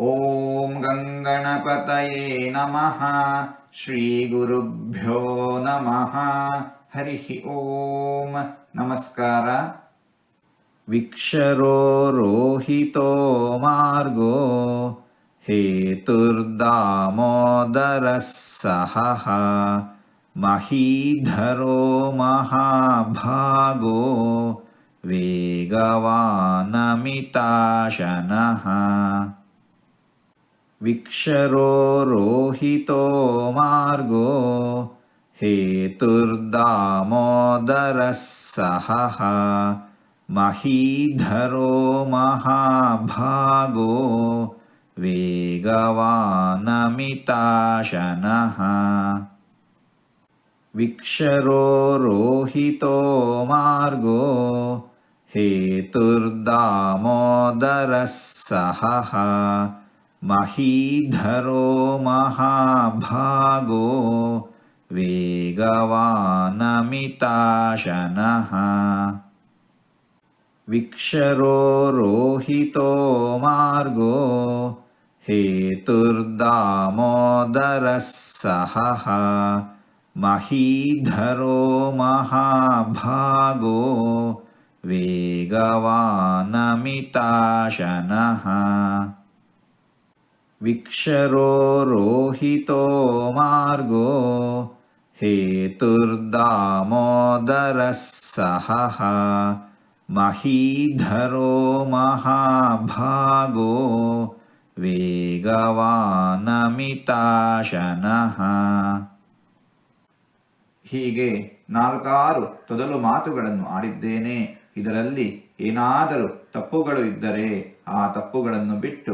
ॐ गङ्गणपतये नमः श्रीगुरुभ्यो नमः। हरिः ॐ नमस्कार। विक्षरो रोहितो मार्गो हेतुर्दामोदरः सहः महीधरो महाभागो वेगवानमिताशनः। विक्षरो रोहितो मार्गो हेतुर्दामोदरः सहः महीधरो महाभागो वेगवानमिताशनः विक्षरो रोहितो मार्गो हेतुर्दामोदरः सहः महीधरो महाभागो वेगवानमिताशनः। विक्षरो रोहितो मार्गो हेतुर्दामोदरः सहः। महीधरो महाभागो वेगवानमिताशनः विक्षरो रोहितो मार्गो हेतुर्दामोदरः सहः महीधरो महाभागो ವೇಗವಾನಮಿತಾಶನಃ ಹೀಗೆ ನಾಲ್ಕಾರು ತೊದಲು ಮಾತುಗಳನ್ನು ಆಡಿದ್ದೇನೆ ಇದರಲ್ಲಿ ಏನಾದರೂ ತಪ್ಪುಗಳು ಇದ್ದರೆ ಆ ತಪ್ಪುಗಳನ್ನು ಬಿಟ್ಟು